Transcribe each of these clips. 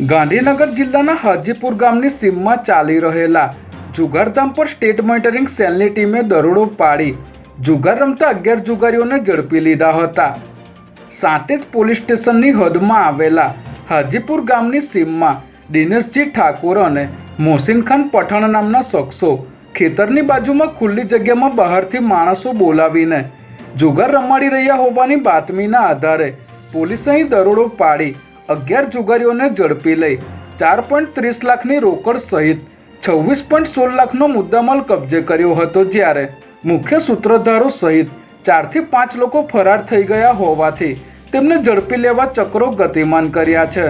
ગાંધીનગર જિલ્લાના હાજીપુર ગામની સીમમાં ચાલી રહેલા જુગારધામ પર સ્ટેટ મોનિટરિંગ સેલની ટીમે દરોડો પાડી. જુગાર રમતા અગિયાર જુગારીઓને ઝડપી લીધા હતા. સાંતેજ પોલીસ સ્ટેશનની હદમાં આવેલા હાજીપુર ગામની સીમમાં દિનેશજી ઠાકોર અને મોહસિનખાન પઠાણ નામના શખ્સો ખેતરની બાજુમાં ખુલ્લી જગ્યામાં બહારથી માણસો બોલાવીને જુગાર રમાડી રહ્યા હોવાની બાતમીના આધારે પોલીસે અહીં દરોડો પાડી. અગિયાર જુગારીઓને ઝડપી લઈ, ચાર પોઈન્ટ ત્રીસ લાખની રોકડ સહિત છવ્વીસ પોઈન્ટ સોળ લાખનો મુદ્દામાલ કબજે કર્યો હતો જ્યારે મુખ્ય સૂત્રધારો સહિત ચારથી પાંચ લોકો ફરાર થઈ ગયા હોવાથી તેમને ઝડપી લેવા ચક્રો ગતિમાન કર્યા છે.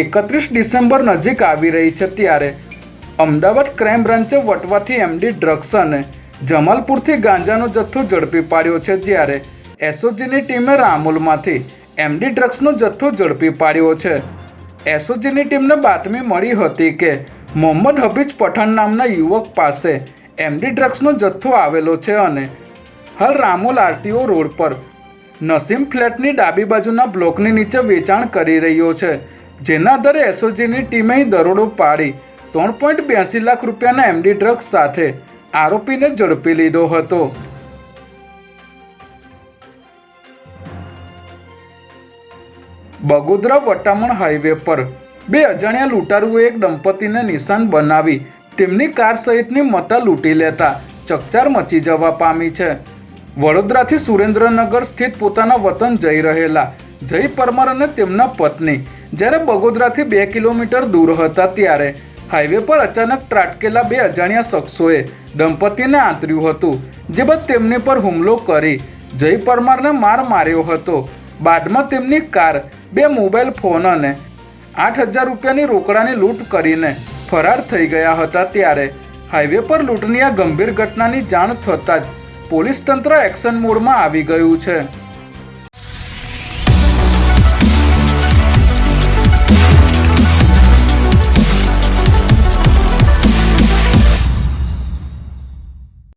એકત્રીસ ડિસેમ્બર નજીક આવી રહી છે ત્યારે અમદાવાદ ક્રાઇમ બ્રાન્ચે વટવાથી એમડી ડ્રગ્સ અને જમાલપુરથી ગાંજાનો જથ્થો ઝડપી પાડ્યો છે જ્યારે એસઓજીની ટીમે રામોલમાંથી એમડી ડ્રગ્સનો જથ્થો ઝડપી પાડ્યો છે. એસઓજીની ટીમને બાતમી મળી હતી કે મોહમ્મદ હબીજ પઠાણ નામના યુવક પાસે એમડી ડ્રગ્સનો જથ્થો આવેલો છે અને હાલ રામોલ આરટીઓ રોડ પર નસીમ ફ્લેટની ડાબી બાજુના બ્લોકની નીચે વેચાણ કરી રહ્યો છે. જેના આધારે એસઓજીની ટીમે દરોડો પાડી ત્રણ પોઈન્ટ બ્યાસી લાખ રૂપિયાના એમડી ડ્રગ્સ સાથે આરોપીને ઝડપી લીધો હતો. બગોદરા વટામણ હાઈવે પર બે અજાણ્યા લૂંટારુએ એક દંપતીને નિશાન બનાવી તેમની કાર સહિતની મતા લૂંટી લેતા ચકચાર મચી જવા પામી છે. વડોદરાથી સુરેન્દ્રનગર સ્થિત પોતાના વતન જઈ રહેલા જય પરમાર અને તેમના પત્ની જ્યારે બગોદરાથી બે કિલોમીટર દૂર હતા ત્યારે હાઈવે પર અચાનક ત્રાટકેલા બે અજાણ્યા શખ્સોએ દંપતીને આંતર્યું હતું, જે બાદ તેમની પર હુમલો કરી જય પરમારને માર માર્યો હતો. બાદમાં તેમની કાર, બે મોબાઈલ ફોન અને આઠ હજાર રૂપિયાની રોકડાની લૂંટ કરીને ફરાર થઈ ગયા હતા ત્યારે હાઈવે પર લૂંટની આ ગંભીર ઘટનાની જાણ થતાં જ પોલીસ તંત્ર એક્શન મોડમાં આવી ગયું છે.